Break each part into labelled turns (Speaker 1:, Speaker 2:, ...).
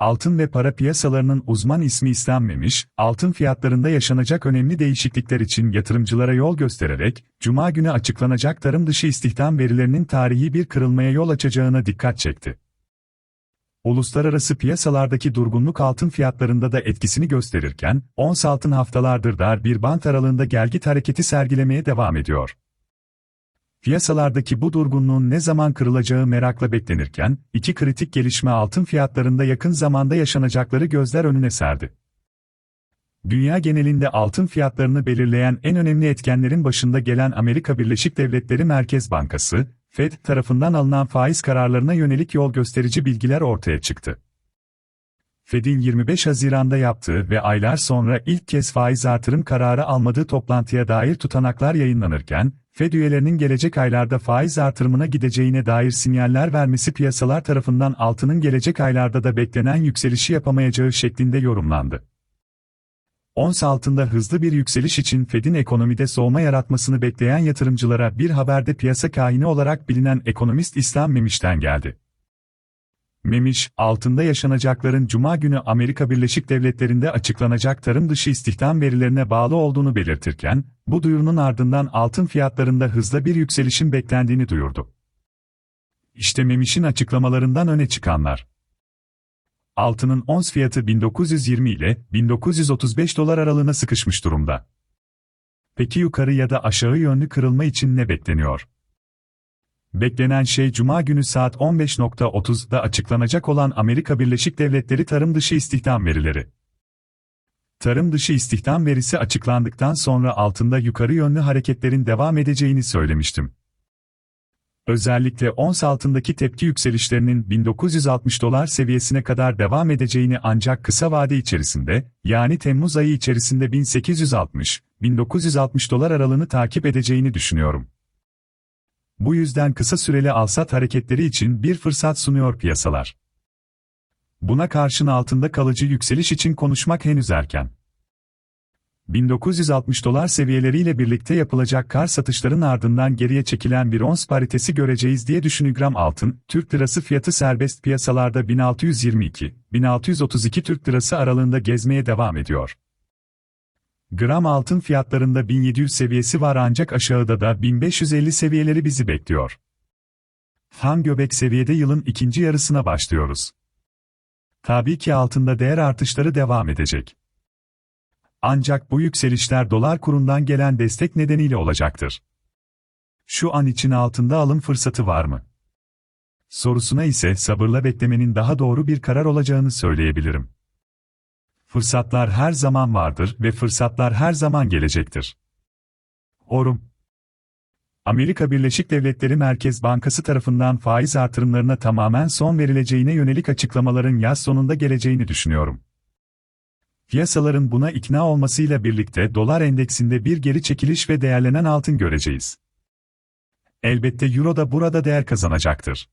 Speaker 1: Altın ve para piyasalarının uzman ismi İslam Memiş, altın fiyatlarında yaşanacak önemli değişiklikler için yatırımcılara yol göstererek, Cuma günü açıklanacak tarım dışı istihdam verilerinin tarihi bir kırılmaya yol açacağına dikkat çekti. Uluslararası piyasalardaki durgunluk altın fiyatlarında da etkisini gösterirken, ons altın haftalardır dar bir bant aralığında gelgit hareketi sergilemeye devam ediyor. Piyasalardaki bu durgunluğun ne zaman kırılacağı merakla beklenirken, iki kritik gelişme altın fiyatlarında yakın zamanda yaşanacakları gözler önüne serdi. Dünya genelinde altın fiyatlarını belirleyen en önemli etkenlerin başında gelen Amerika Birleşik Devletleri Merkez Bankası, Fed tarafından alınan faiz kararlarına yönelik yol gösterici bilgiler ortaya çıktı. Fed'in 25 Haziran'da yaptığı ve aylar sonra ilk kez faiz artırım kararı almadığı toplantıya dair tutanaklar yayınlanırken, Fed üyelerinin gelecek aylarda faiz artırımına gideceğine dair sinyaller vermesi piyasalar tarafından altının gelecek aylarda da beklenen yükselişi yapamayacağı şeklinde yorumlandı. Ons altında hızlı bir yükseliş için Fed'in ekonomide soğuma yaratmasını bekleyen yatırımcılara bir haberde piyasa kahini olarak bilinen ekonomist İslam Memiş'ten geldi. Memiş, altında yaşanacakların Cuma günü Amerika Birleşik Devletleri'nde açıklanacak tarım dışı istihdam verilerine bağlı olduğunu belirtirken, bu duyurunun ardından altın fiyatlarında hızlı bir yükselişin beklendiğini duyurdu. İşte Memiş'in açıklamalarından öne çıkanlar. Altının ons fiyatı 1920 ile 1935 dolar aralığına sıkışmış durumda. Peki yukarı ya da aşağı yönlü kırılma için ne bekleniyor? Beklenen şey Cuma günü saat 15.30'da açıklanacak olan Amerika Birleşik Devletleri tarım dışı istihdam verileri. Tarım dışı istihdam verisi açıklandıktan sonra altında yukarı yönlü hareketlerin devam edeceğini söylemiştim. Özellikle ons altındaki tepki yükselişlerinin 1960 dolar seviyesine kadar devam edeceğini ancak kısa vade içerisinde, yani Temmuz ayı içerisinde 1860-1960 dolar aralığını takip edeceğini düşünüyorum. Bu yüzden kısa süreli alsat hareketleri için bir fırsat sunuyor piyasalar. Buna karşın altında kalıcı yükseliş için konuşmak henüz erken. 1960 dolar seviyeleriyle birlikte yapılacak kar satışların ardından geriye çekilen bir ons paritesi göreceğiz diye düşünügram altın, Türk lirası fiyatı serbest piyasalarda 1622-1632 Türk lirası aralığında gezmeye devam ediyor. Gram altın fiyatlarında 1700 seviyesi var ancak aşağıda da 1550 seviyeleri bizi bekliyor. Ham göbek seviyede yılın ikinci yarısına başlıyoruz. Tabii ki altında değer artışları devam edecek. Ancak bu yükselişler dolar kurundan gelen destek nedeniyle olacaktır. Şu an için altında alım fırsatı var mı? Sorusuna ise sabırla beklemenin daha doğru bir karar olacağını söyleyebilirim. Fırsatlar her zaman vardır ve fırsatlar her zaman gelecektir. Orum Amerika Birleşik Devletleri Merkez Bankası tarafından faiz artırımlarına tamamen son verileceğine yönelik açıklamaların yaz sonunda geleceğini düşünüyorum. Piyasaların buna ikna olmasıyla birlikte dolar endeksinde bir geri çekiliş ve değerlenen altın göreceğiz. Elbette euro da burada değer kazanacaktır.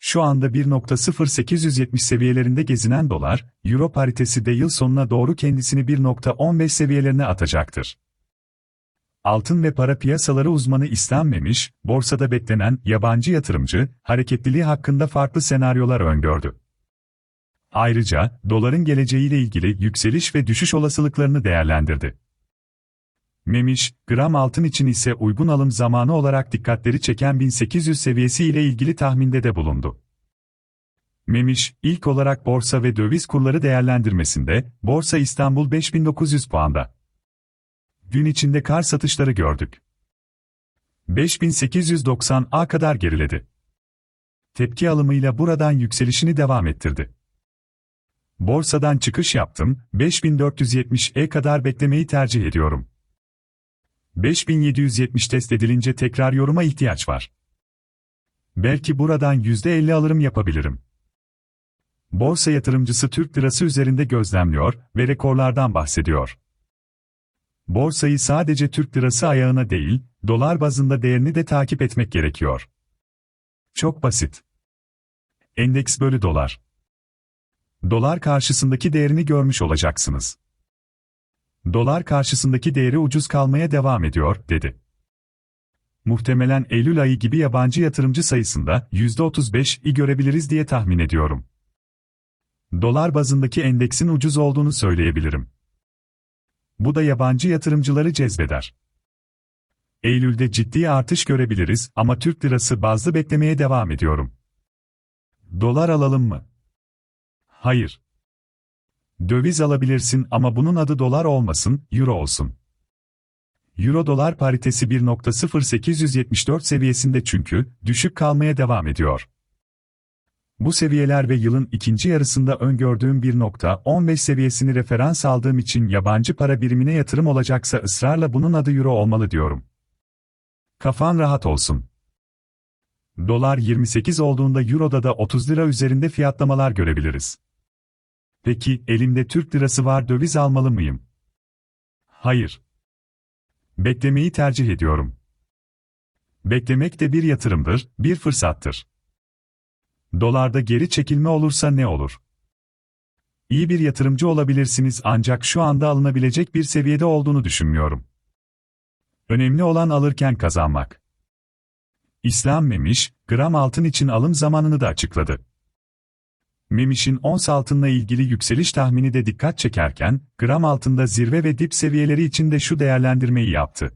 Speaker 1: Şu anda 1.0870 seviyelerinde gezinen dolar, euro paritesi de yıl sonuna doğru kendisini 1.15 seviyelerine atacaktır. Altın ve para piyasaları uzmanı İslam Memiş, borsada beklenen yabancı yatırımcı hareketliliği hakkında farklı senaryolar öngördü. Ayrıca, doların geleceğiyle ilgili yükseliş ve düşüş olasılıklarını değerlendirdi. Memiş, gram altın için ise uygun alım zamanı olarak dikkatleri çeken 1800 seviyesi ile ilgili tahminde de bulundu. Memiş, ilk olarak borsa ve döviz kurları değerlendirmesinde, Borsa İstanbul 5900 puanda. Gün içinde kar satışları gördük. 5890'a kadar geriledi. Tepki alımıyla buradan yükselişini devam ettirdi. Borsadan çıkış yaptım, 5470'e kadar beklemeyi tercih ediyorum. 5770 test edilince tekrar yoruma ihtiyaç var. Belki buradan %50 alırım yapabilirim. Borsa yatırımcısı Türk lirası üzerinde gözlemliyor ve rekorlardan bahsediyor. Borsayı sadece Türk lirası ayağına değil, dolar bazında değerini de takip etmek gerekiyor. Çok basit. Endeks bölü dolar. Dolar karşısındaki değerini görmüş olacaksınız dolar karşısındaki değeri ucuz kalmaya devam ediyor, dedi. Muhtemelen Eylül ayı gibi yabancı yatırımcı sayısında %35'i görebiliriz diye tahmin ediyorum. Dolar bazındaki endeksin ucuz olduğunu söyleyebilirim. Bu da yabancı yatırımcıları cezbeder. Eylül'de ciddi artış görebiliriz ama Türk lirası bazlı beklemeye devam ediyorum. Dolar alalım mı? Hayır. Döviz alabilirsin ama bunun adı dolar olmasın, euro olsun. Euro dolar paritesi 1.0874 seviyesinde çünkü düşük kalmaya devam ediyor. Bu seviyeler ve yılın ikinci yarısında öngördüğüm 1.15 seviyesini referans aldığım için yabancı para birimine yatırım olacaksa ısrarla bunun adı euro olmalı diyorum. Kafan rahat olsun. Dolar 28 olduğunda Euro'da da 30 lira üzerinde fiyatlamalar görebiliriz. Peki, elimde Türk lirası var döviz almalı mıyım? Hayır. Beklemeyi tercih ediyorum. Beklemek de bir yatırımdır, bir fırsattır. Dolarda geri çekilme olursa ne olur? İyi bir yatırımcı olabilirsiniz ancak şu anda alınabilecek bir seviyede olduğunu düşünmüyorum. Önemli olan alırken kazanmak. İslam Memiş, gram altın için alım zamanını da açıkladı. Memiş'in ons altınla ilgili yükseliş tahmini de dikkat çekerken, gram altında zirve ve dip seviyeleri için de şu değerlendirmeyi yaptı.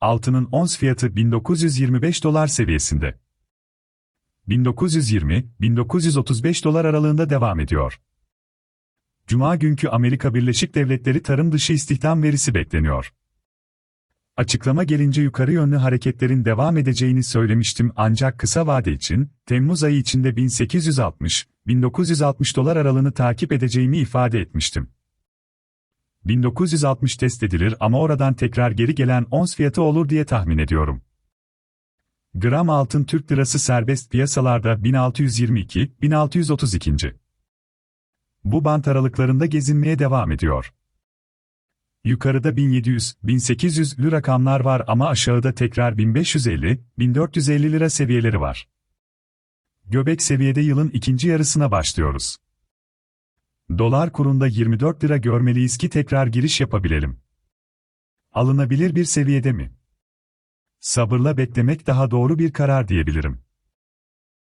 Speaker 1: Altının ons fiyatı 1925 dolar seviyesinde. 1920-1935 dolar aralığında devam ediyor. Cuma günkü Amerika Birleşik Devletleri tarım dışı istihdam verisi bekleniyor. Açıklama gelince yukarı yönlü hareketlerin devam edeceğini söylemiştim ancak kısa vade için, Temmuz ayı içinde 1860-1960 dolar aralığını takip edeceğimi ifade etmiştim. 1960 test edilir ama oradan tekrar geri gelen ons fiyatı olur diye tahmin ediyorum. Gram altın Türk lirası serbest piyasalarda 1622-1632. Bu bant aralıklarında gezinmeye devam ediyor. Yukarıda 1700-1800'lü rakamlar var ama aşağıda tekrar 1550-1450 lira seviyeleri var. Göbek seviyede yılın ikinci yarısına başlıyoruz. Dolar kurunda 24 lira görmeliyiz ki tekrar giriş yapabilelim. Alınabilir bir seviyede mi? Sabırla beklemek daha doğru bir karar diyebilirim.